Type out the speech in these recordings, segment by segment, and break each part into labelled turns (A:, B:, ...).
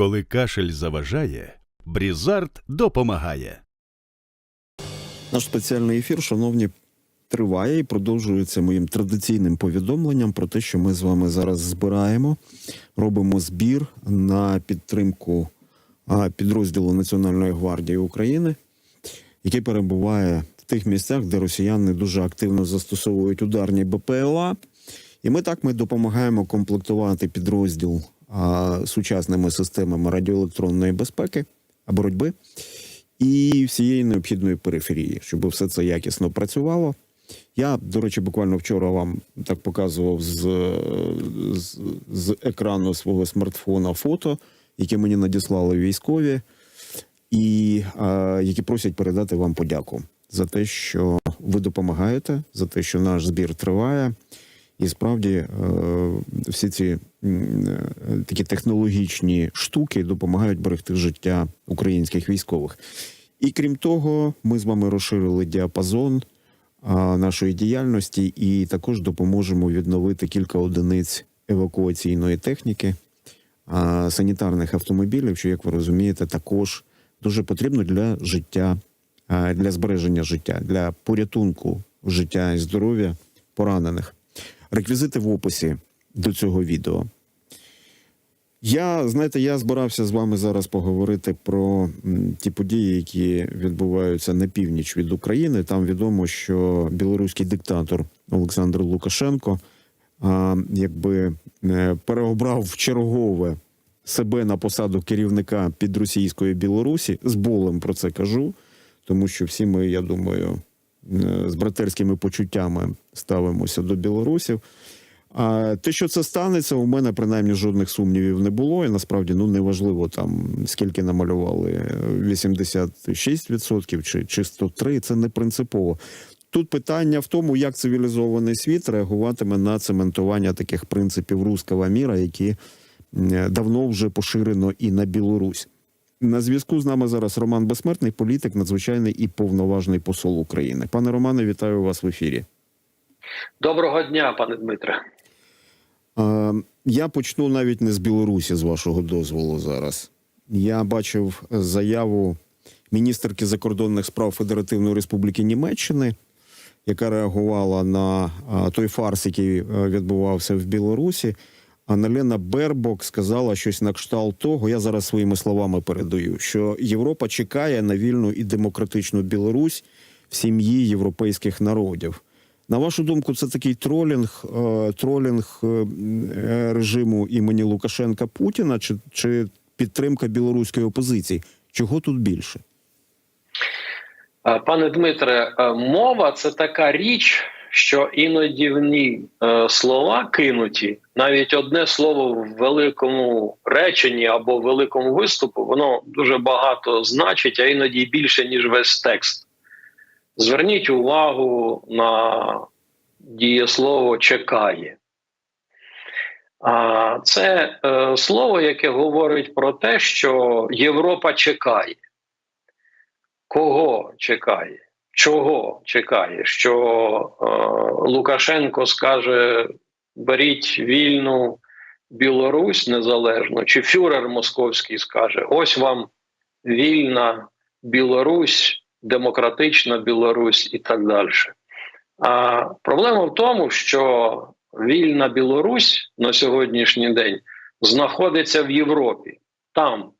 A: Коли кашель заважає, Брізард допомагає.
B: Наш спеціальний ефір, шановні, триває і продовжується моїм традиційним повідомленням про те, що ми з вами зараз збираємо, робимо збір на підтримку підрозділу Національної гвардії України, який перебуває в тих місцях, де росіяни дуже активно застосовують ударні БПЛА. І ми так ми допомагаємо комплектувати підрозділ сучасними системами радіоелектронної безпеки боротьби і всієї необхідної периферії, щоб все це якісно працювало. Я, до речі, буквально вчора вам так показував з, з, з екрану свого смартфона фото, які мені надіслали військові, і а, які просять передати вам подяку за те, що ви допомагаєте, за те, що наш збір триває. І справді е, всі ці е, такі технологічні штуки допомагають берегти життя українських військових. І крім того, ми з вами розширили діапазон нашої діяльності і також допоможемо відновити кілька одиниць евакуаційної техніки, санітарних автомобілів, що, як ви розумієте, також дуже потрібно для життя, для збереження життя, для порятунку життя і здоров'я поранених. Реквізити в описі до цього відео. Я знаєте, я збирався з вами зараз поговорити про ті події, які відбуваються на північ від України. Там відомо, що білоруський диктатор Олександр Лукашенко якби е, переобрав в чергове себе на посаду керівника підросійської Білорусі. З болем про це кажу, тому що всі ми, я думаю, з братерськими почуттями ставимося до білорусів. А те, що це станеться, у мене принаймні жодних сумнівів не було. І насправді ну неважливо там скільки намалювали 86% чи, чи 103%, Це не принципово. Тут питання в тому, як цивілізований світ реагуватиме на цементування таких принципів руського міра, які давно вже поширено і на Білорусь. На зв'язку з нами зараз Роман Безсмертний, політик, надзвичайний і повноважний посол України. Пане Романе, вітаю вас в ефірі.
C: Доброго дня, пане Дмитре.
B: Я почну навіть не з Білорусі, з вашого дозволу зараз. Я бачив заяву міністерки закордонних справ Федеративної Республіки Німеччини, яка реагувала на той фарс, який е, відбувався в Білорусі. Аналена Бербок сказала щось на кшталт того. Я зараз своїми словами передаю, що Європа чекає на вільну і демократичну Білорусь в сім'ї європейських народів. На вашу думку, це такий тролінг, е, тролінг е, е, режиму імені Лукашенка Путіна чи, чи підтримка білоруської опозиції? Чого тут більше?
C: Пане Дмитре, мова це така річ, що іноді в ній е, слова кинуті, навіть одне слово в великому реченні або в великому виступу, воно дуже багато значить, а іноді більше, ніж весь текст. Зверніть увагу на дієслово чекає. А це е, слово, яке говорить про те, що Європа чекає. Кого чекає? Чого чекає? Що е, Лукашенко скаже: беріть вільну Білорусь незалежно, чи фюрер Московський скаже: ось вам вільна Білорусь, демократична Білорусь і так далі. А проблема в тому, що вільна Білорусь на сьогоднішній день знаходиться в Європі. Там,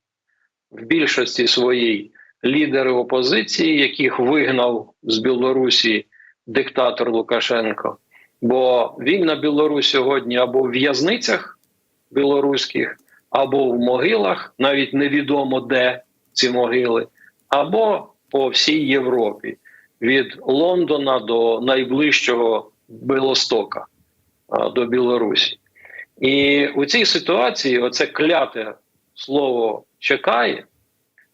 C: в більшості своїй, лідери опозиції, яких вигнав з Білорусі диктатор Лукашенко. Бо вільна Білорусь сьогодні або в в'язницях білоруських, або в могилах, навіть невідомо де ці могили, або по всій Європі, від Лондона до найближчого Белостока до Білорусі. І у цій ситуації оце кляте слово чекає.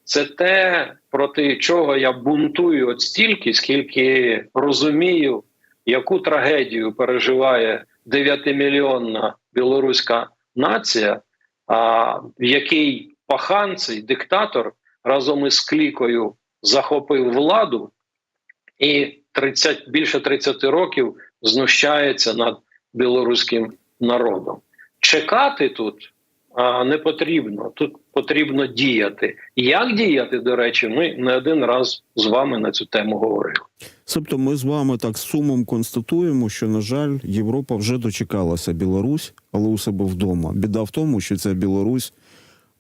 C: Це те, проти чого я бунтую от стільки, скільки розумію, яку трагедію переживає 9-мільйонна білоруська нація, а в якій пахан цей диктатор разом із клікою захопив владу і 30, більше 30 років знущається над білоруським народом. Чекати тут не потрібно. Тут потрібно діяти. Як діяти, до речі, ми не один раз з вами на цю тему говорили.
B: Тобто ми з вами так сумом констатуємо, що, на жаль, Європа вже дочекалася Білорусь, але у себе вдома. Біда в тому, що ця Білорусь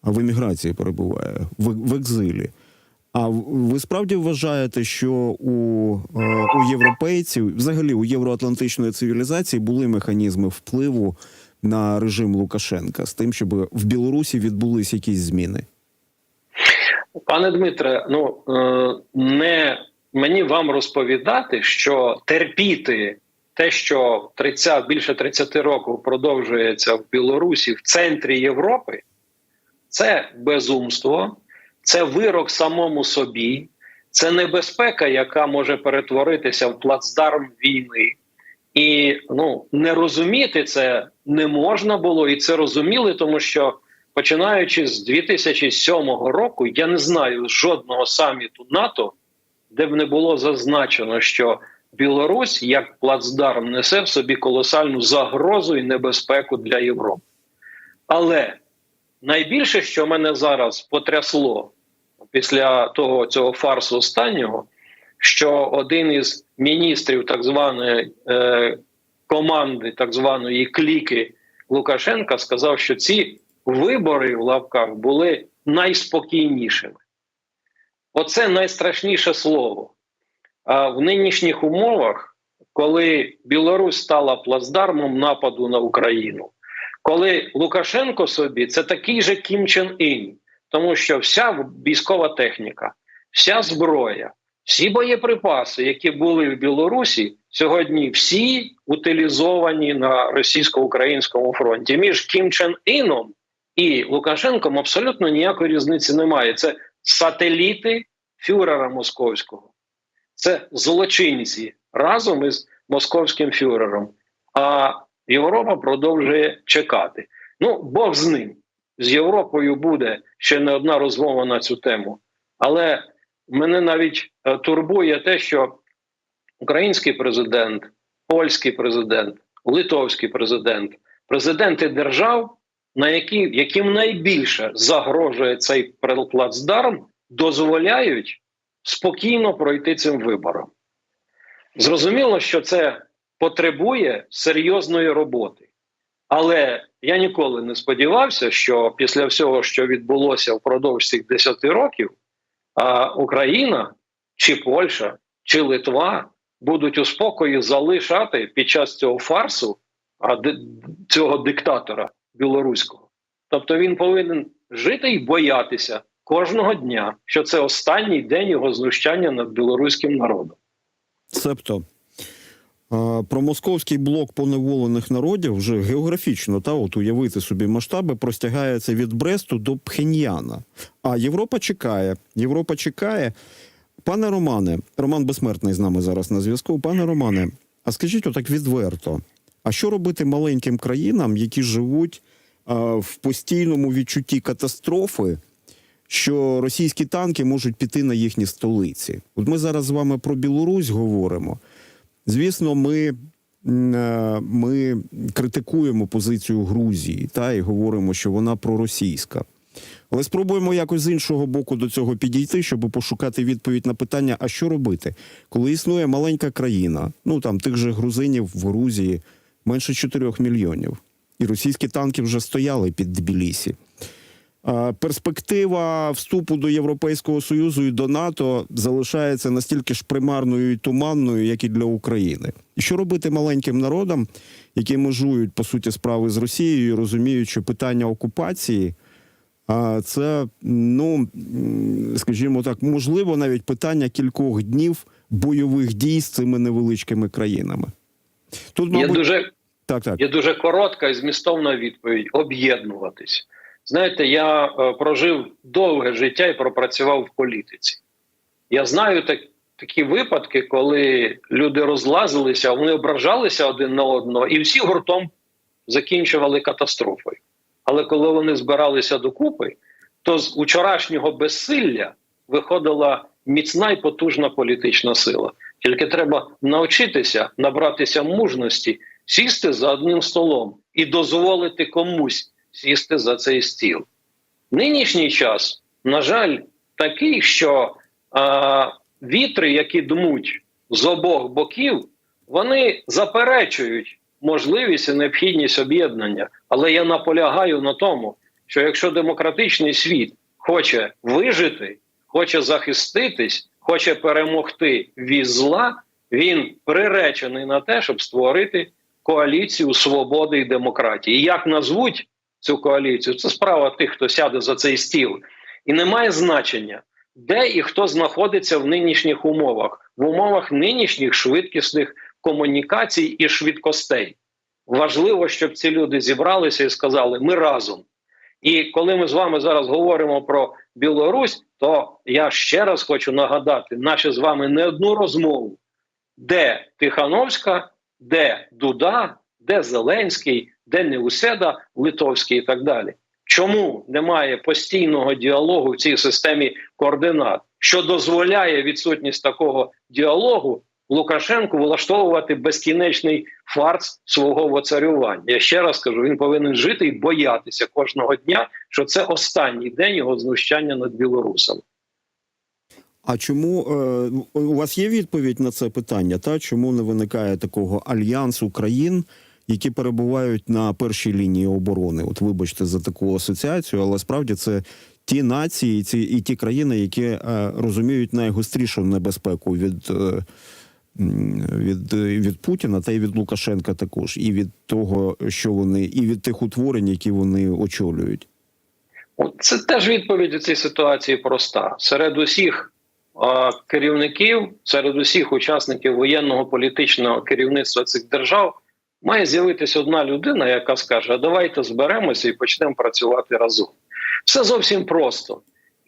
B: в еміграції перебуває, в, в екзилі. А ви справді вважаєте, що у, е, у європейців, взагалі у євроатлантичної цивілізації, були механізми впливу на режим Лукашенка з тим, щоб в Білорусі відбулись якісь зміни?
C: Пане Дмитре, ну е, не мені вам розповідати, що терпіти те, що 30, більше 30 років продовжується в Білорусі в центрі Європи, це безумство, це вирок самому собі, це небезпека, яка може перетворитися в плацдарм війни. І ну не розуміти це не можна було, і це розуміли, тому що починаючи з 2007 року, я не знаю жодного саміту НАТО, де б не було зазначено, що Білорусь як плацдарм несе в собі колосальну загрозу і небезпеку для Європи. Але найбільше, що мене зараз потрясло після того цього фарсу останнього, що один із міністрів так званої е, команди, так званої кліки Лукашенка, сказав, що ці вибори в лавках були найспокійнішими. Оце найстрашніше слово. А в нинішніх умовах, коли Білорусь стала плацдармом нападу на Україну, коли Лукашенко собі це такий же Кім Чен Ін, тому що вся військова техніка, вся зброя, всі боєприпаси, які були в Білорусі, сьогодні всі утилізовані на російсько-українському фронті. Між Кім Чен Іном і Лукашенком абсолютно ніякої різниці немає. Це сателіти фюрера московського, це злочинці разом із московським фюрером. А Європа продовжує чекати. Ну, Бог з ним. З Європою буде ще не одна розмова на цю тему. Але мене навіть е, турбує те, що український президент, польський президент, литовський президент, президенти держав, на які, яким найбільше загрожує цей плацдарм, дозволяють спокійно пройти цим вибором. Зрозуміло, що це потребує серйозної роботи. Але я ніколи не сподівався, що після всього, що відбулося впродовж цих 10 років, а Україна чи Польща, чи Литва будуть у спокої залишати під час цього фарсу а, цього диктатора білоруського. Тобто він повинен жити і боятися кожного дня, що це останній день його знущання над білоруським народом.
B: Цебто а, про московський блок поневолених народів вже географічно та от уявити собі масштаби простягається від Бресту до Пхеньяна. А Європа чекає. Європа чекає. Пане Романе, Роман Безсмертний з нами зараз на зв'язку. Пане Романе, а скажіть отак відверто: а що робити маленьким країнам, які живуть а, в постійному відчутті катастрофи? що російські танки можуть піти на їхні столиці. От ми зараз з вами про Білорусь говоримо. Звісно, ми, е, ми критикуємо позицію Грузії та і говоримо, що вона проросійська. Але спробуємо якось з іншого боку до цього підійти, щоб пошукати відповідь на питання: а що робити, коли існує маленька країна, ну там тих же грузинів в Грузії менше 4 мільйонів, і російські танки вже стояли під Тбілісі. А, Перспектива вступу до Європейського Союзу і до НАТО залишається настільки ж примарною і туманною, як і для України. І що робити маленьким народам, які межують по суті справи з Росією, і розуміють, що питання окупації а це, ну скажімо так, можливо, навіть питання кількох днів бойових дій з цими невеличкими країнами. Тут, мабуть,
C: дуже
B: так, так.
C: Є дуже коротка і змістовна відповідь: об'єднуватись. Знаєте, я е, прожив довге життя і пропрацював в політиці. Я знаю так, такі випадки, коли люди розлазилися, вони ображалися один на одного, і всі гуртом закінчували катастрофою. Але коли вони збиралися докупи, то з учорашнього безсилля виходила міцна і потужна політична сила. Тільки треба навчитися набратися мужності, сісти за одним столом і дозволити комусь сісти за цей стіл. Нинішній час, на жаль, такий, що а, вітри, які дмуть з обох боків, вони заперечують можливість і необхідність об'єднання. Але я наполягаю на тому, що якщо демократичний світ хоче вижити, хоче захиститись, хоче перемогти від зла, він приречений на те, щоб створити коаліцію свободи і демократії. Як назвуть цю коаліцію, це справа тих, хто сяде за цей стіл. І немає значення, де і хто знаходиться в нинішніх умовах, в умовах нинішніх швидкісних комунікацій і швидкостей. Важливо, щоб ці люди зібралися і сказали: ми разом. І коли ми з вами зараз говоримо про Білорусь, то я ще раз хочу нагадати наші з вами не одну розмову, де Тихановська, де Дуда, де Зеленський, де Неуседа, Литовський і так далі. Чому немає постійного діалогу в цій системі координат, що дозволяє відсутність такого діалогу Лукашенку влаштовувати безкінечний фарс свого воцарювання? Я ще раз кажу, він повинен жити і боятися кожного дня, що це останній день його знущання над білорусами.
B: А чому е, у вас є відповідь на це питання? Та чому не виникає такого альянсу країн, які перебувають на першій лінії оборони? От вибачте за таку асоціацію, але справді це ті нації, ці і ті країни, які е, розуміють найгострішу небезпеку від. Е, від, від Путіна та й від Лукашенка також, і від того, що вони, і від тих утворень, які вони очолюють.
C: Це теж відповідь у цій ситуації проста. Серед усіх е, керівників, серед усіх учасників воєнного політичного керівництва цих держав має з'явитися одна людина, яка скаже: а давайте зберемося і почнемо працювати разом. Все зовсім просто.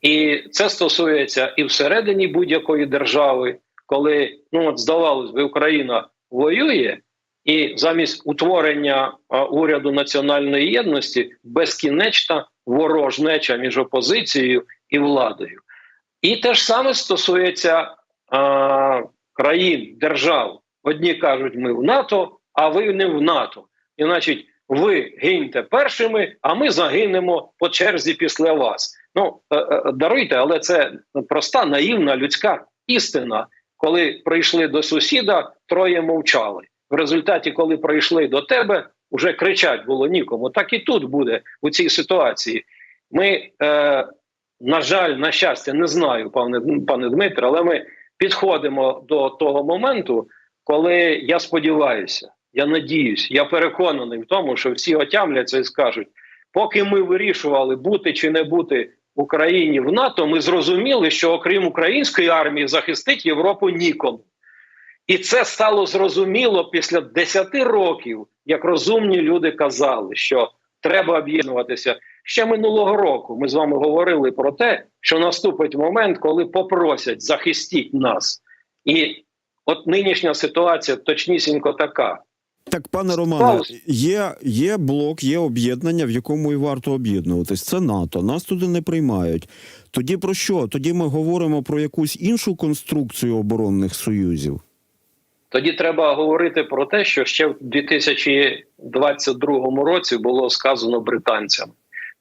C: І це стосується і всередині будь-якої держави, коли ну от здавалось би, Україна воює, і замість утворення а, уряду національної єдності безкінечна ворожнеча між опозицією і владою. І те ж саме стосується а, країн, держав. Одні кажуть, ми в НАТО, а ви не в НАТО. І значить, ви гиньте першими, а ми загинемо по черзі після вас. Ну е, е, даруйте, але це проста наївна людська істина. Коли прийшли до сусіда, троє мовчали. В результаті, коли прийшли до тебе, вже кричать було нікому. Так і тут буде у цій ситуації. Ми, е, на жаль, на щастя, не знаю, пане пане Дмитре, але ми підходимо до того моменту, коли я сподіваюся, я надіюсь, я переконаний в тому, що всі отямляться і скажуть: поки ми вирішували бути чи не бути в Україні в НАТО, ми зрозуміли, що окрім української армії захистить Європу нікому. І це стало зрозуміло після 10 років, як розумні люди казали, що треба об'єднуватися. Ще минулого року ми з вами говорили про те, що наступить момент, коли попросять захистіть нас. І от нинішня ситуація точнісінько така.
B: Так, пане Романе, є, є блок, є об'єднання, в якому і варто об'єднуватись. Це НАТО. Нас туди не приймають. Тоді про що? Тоді ми говоримо про якусь іншу конструкцію оборонних союзів.
C: Тоді треба говорити про те, що ще в 2022 році було сказано британцям.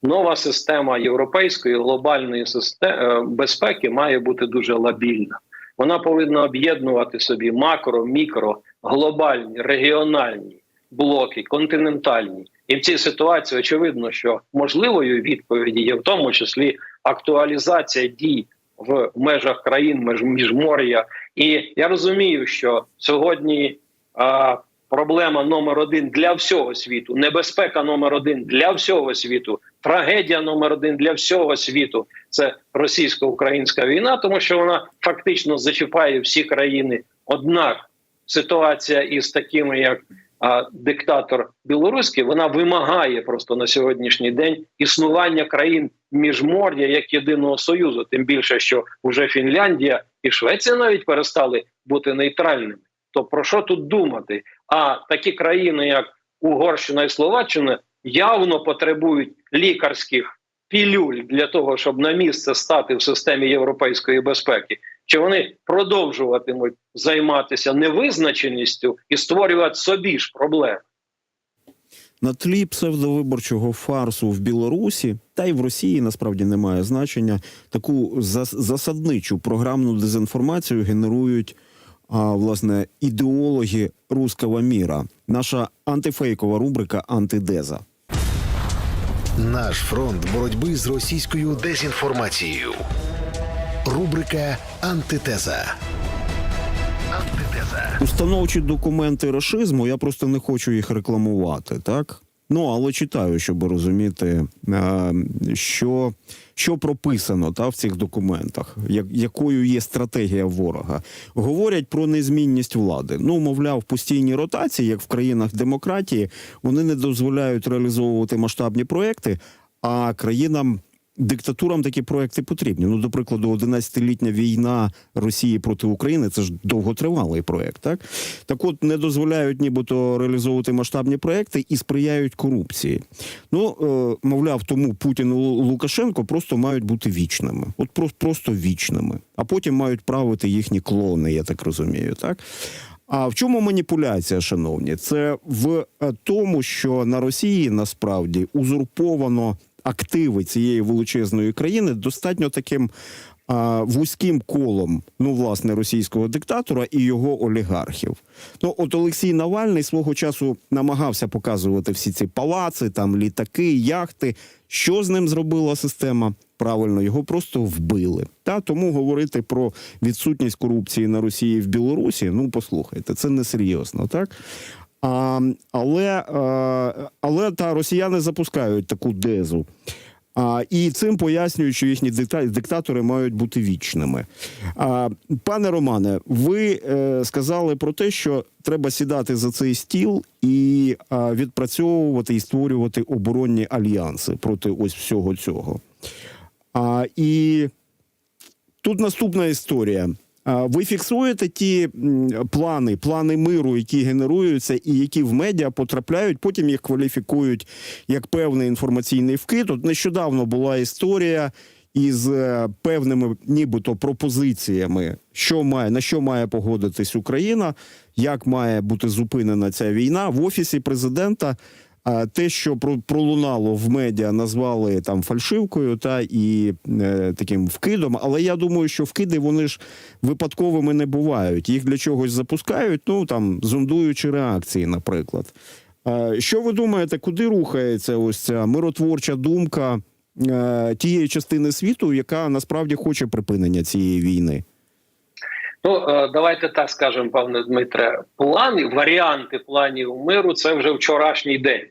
C: Нова система європейської глобальної системи безпеки має бути дуже лабільна. Вона повинна об'єднувати собі макро, мікро, глобальні, регіональні блоки, континентальні. І в цій ситуації очевидно, що можливою відповіді є в тому числі актуалізація дій в межах країн меж міжмор'я. І я розумію, що сьогодні а, проблема номер один для всього світу, небезпека номер один для всього світу, трагедія номер один для всього світу це російсько-українська війна, тому що вона фактично зачіпає всі країни. Однак ситуація із такими, як а, диктатор білоруський, вона вимагає просто на сьогоднішній день існування країн міжмор'я як єдиного союзу. Тим більше, що вже Фінляндія і Швеція навіть перестали бути нейтральними. То про що тут думати? А такі країни, як Угорщина і Словаччина, явно потребують лікарських пілюль для того, щоб на місце стати в системі європейської безпеки. Чи вони продовжуватимуть займатися невизначеністю і створювати собі ж проблеми?
B: на тлі псевдовиборчого фарсу в Білорусі та й в Росії насправді немає значення. Таку засадничу програмну дезінформацію генерують а, власне ідеологи руского міра. Наша антифейкова рубрика Антидеза.
D: Наш фронт боротьби з російською дезінформацією. Рубрика Антитеза. Антитеза.
B: Установчі документи рашизму, я просто не хочу їх рекламувати, так? Ну, але читаю, щоб розуміти, е, що, що прописано та, в цих документах, як, якою є стратегія ворога. Говорять про незмінність влади. Ну, мовляв, постійні ротації, як в країнах демократії, вони не дозволяють реалізовувати масштабні проекти, а країнам диктатурам такі проекти потрібні. Ну, до прикладу, 11-літня війна Росії проти України це ж довготривалий проект. Так так, от не дозволяють нібито реалізовувати масштабні проекти і сприяють корупції. Ну е, мовляв, тому Путін і Лукашенко просто мають бути вічними, от про- просто вічними, а потім мають правити їхні клони, я так розумію, так. А в чому маніпуляція, шановні? Це в е, тому, що на Росії насправді узурповано активи цієї величезної країни достатньо таким вузьким колом, ну власне, російського диктатора і його олігархів. Ну, от Олексій Навальний свого часу намагався показувати всі ці палаци, там літаки, яхти. Що з ним зробила система? Правильно, його просто вбили. Та тому говорити про відсутність корупції на Росії в Білорусі. Ну послухайте, це несерйозно, так. А, але, але та росіяни запускають таку дезу. А, і цим пояснюють, що їхні диктатори мають бути вічними. А, пане Романе, ви е, сказали про те, що треба сідати за цей стіл і а, відпрацьовувати і створювати оборонні альянси проти ось всього цього. А, і тут наступна історія. Ви фіксуєте ті плани, плани миру, які генеруються і які в медіа потрапляють, потім їх кваліфікують як певний інформаційний вкид. От нещодавно була історія із е, певними, нібито пропозиціями, що має на що має погодитись Україна, як має бути зупинена ця війна в офісі президента. Те, що пролунало в медіа, назвали там фальшивкою та і е, таким вкидом. Але я думаю, що вкиди вони ж випадковими не бувають. Їх для чогось запускають, ну там зондуючи реакції, наприклад. Е, що ви думаєте, куди рухається ось ця миротворча думка е, тієї частини світу, яка насправді хоче припинення цієї війни?
C: Ну е, давайте так скажемо, пане Дмитре. Плани, варіанти планів миру це вже вчорашній день.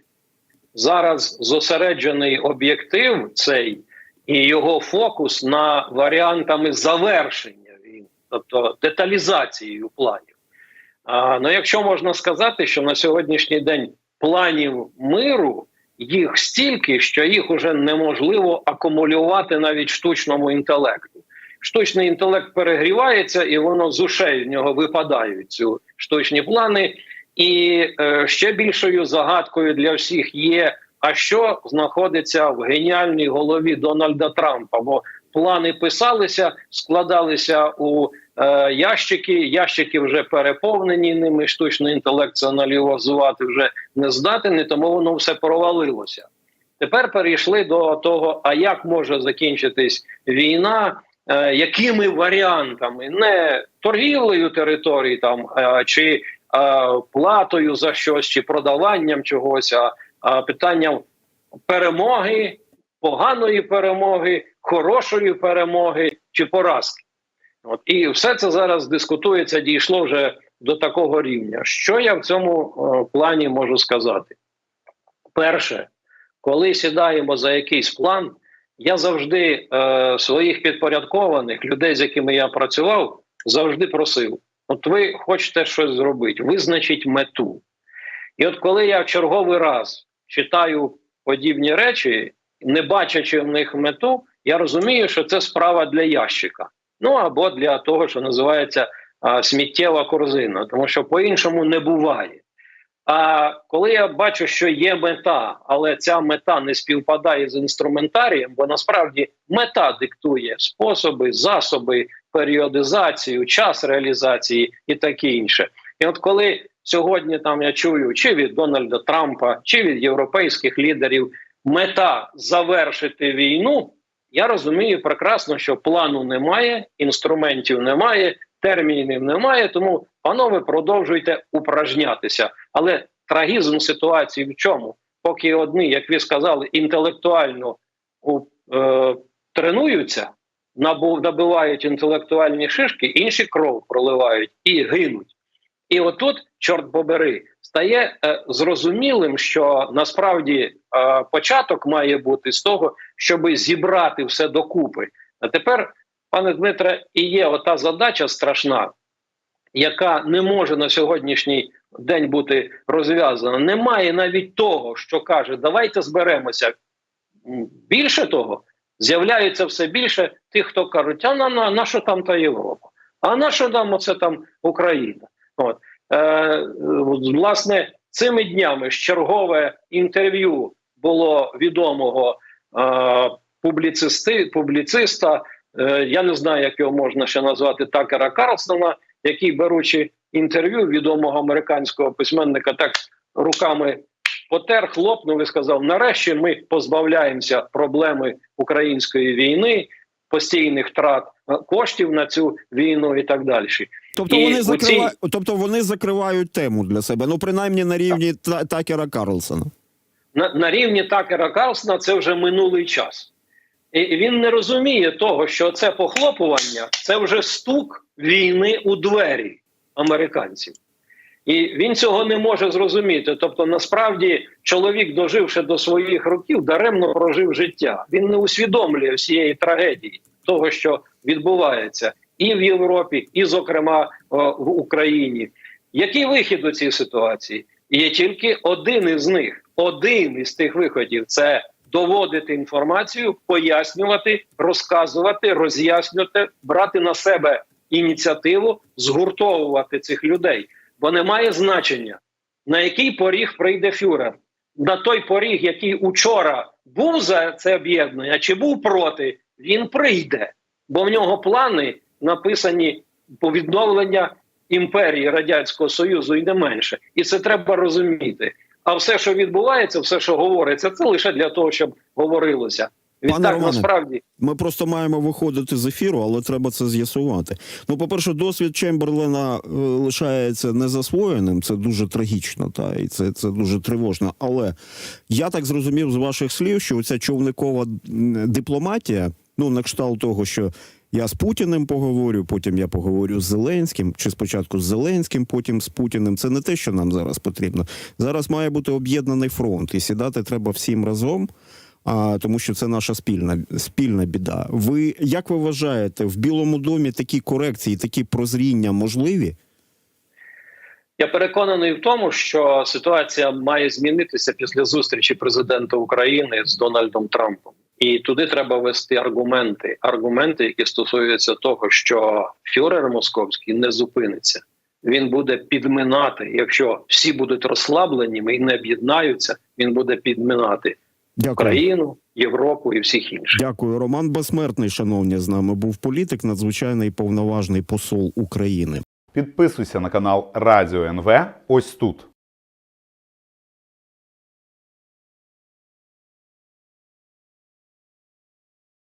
C: Зараз зосереджений об'єктив цей і його фокус на варіантами завершення війни, тобто деталізацією планів. А, ну, якщо можна сказати, що на сьогоднішній день планів миру їх стільки, що їх уже неможливо акумулювати навіть штучному інтелекту. Штучний інтелект перегрівається, і воно з ушей в нього випадають ці штучні плани. І е, ще більшою загадкою для всіх є: а що знаходиться в геніальній голові Дональда Трампа? Бо плани писалися, складалися у е, ящики. Ящики вже переповнені ними. Штучний інтелект це аналізувати вже не здатен, тому воно все провалилося. Тепер перейшли до того, а як може закінчитись війна, е, якими варіантами не торгівлею територій там е, чи платою за щось, чи продаванням чогось, а, а питанням перемоги, поганої перемоги, хорошої перемоги чи поразки. От і все це зараз дискутується, дійшло вже до такого рівня. Що я в цьому е, плані можу сказати? Перше, коли сідаємо за якийсь план, я завжди е, своїх підпорядкованих людей, з якими я працював, завжди просив: от ви хочете щось зробити, визначіть мету. І от коли я в черговий раз читаю подібні речі, не бачачи в них мету, я розумію, що це справа для ящика. Ну або для того, що називається а, сміттєва корзина, тому що по-іншому не буває. А коли я бачу, що є мета, але ця мета не співпадає з інструментарієм, бо насправді мета диктує способи, засоби, періодизацію, час реалізації і таке інше. І от коли сьогодні там я чую чи від Дональда Трампа, чи від європейських лідерів мета завершити війну. Я розумію прекрасно, що плану немає, інструментів немає, термінів немає. Тому, панове, продовжуйте упражнятися. Але трагізм ситуації в чому? Поки одні, як ви сказали, інтелектуально е, тренуються, набивають інтелектуальні шишки, інші кров проливають і гинуть. І отут, чорт побери, стає е, зрозумілим, що насправді е, початок має бути з того, щоб зібрати все докупи. А тепер, пане Дмитре, і є ота задача страшна, яка не може на сьогоднішній день бути розв'язана. Немає навіть того, що каже, давайте зберемося. Більше того, з'являється все більше тих, хто кажуть, а на, на, на що там та Європа? А на що нам оце там Україна? От. Е, власне, цими днями ж чергове інтерв'ю було відомого е, публіцисти, публіциста. Е, я не знаю, як його можна ще назвати Такера Карлсона, який, беручи інтерв'ю відомого американського письменника, так руками потер, хлопнув і сказав: нарешті ми позбавляємося проблеми української війни, постійних втрат е, коштів на цю війну і так далі.
B: Тобто
C: І
B: вони закривають, тобто вони закривають тему для себе. Ну принаймні на рівні Та- Такера Карлсона.
C: на, на рівні Такера Карлсона це вже минулий час. І він не розуміє того, що це похлопування це вже стук війни у двері американців. І він цього не може зрозуміти. Тобто, насправді, чоловік, доживши до своїх років, даремно прожив життя. Він не усвідомлює всієї трагедії того, що відбувається і в Європі, і, зокрема, в Україні. Який вихід у цій ситуації? Є тільки один із них. Один із тих виходів це доводити інформацію, пояснювати, розказувати, роз'яснювати, брати на себе ініціативу, згуртовувати цих людей. Бо немає значення, на який поріг прийде фюрер. На той поріг, який учора був за це об'єднання, чи був проти, він прийде, бо в нього плани написані по відновлення імперії Радянського Союзу і не менше. І це треба розуміти. А все, що відбувається, все, що говориться, це лише для того, щоб говорилося.
B: Пане Романе,
C: насправді,
B: Ми просто маємо виходити з ефіру, але треба це з'ясувати. Ну, по-перше, досвід Чемберлена е, лишається незасвоєним. Це дуже трагічно, та і це, це дуже тривожно. Але я так зрозумів з ваших слів, що ця човникова дипломатія, ну на кшталт того, що я з Путіним поговорю, потім я поговорю з Зеленським, чи спочатку з Зеленським, потім з Путіним. Це не те, що нам зараз потрібно. Зараз має бути об'єднаний фронт, і сідати треба всім разом. А тому, що це наша спільна спільна біда. Ви як ви вважаєте, в Білому домі такі корекції, такі прозріння можливі?
C: Я переконаний в тому, що ситуація має змінитися після зустрічі президента України з Дональдом Трампом, і туди треба вести аргументи. Аргументи, які стосуються того, що фюрер московський не зупиниться. Він буде підминати. Якщо всі будуть розслабленіми і не об'єднаються, він буде підминати
B: Дякую.
C: Україну, Європу і всіх інших.
B: Дякую. Роман Безсмертний, шановні, з нами був політик, надзвичайний повноважний посол України.
E: Підписуйся на канал Радіо НВ ось тут.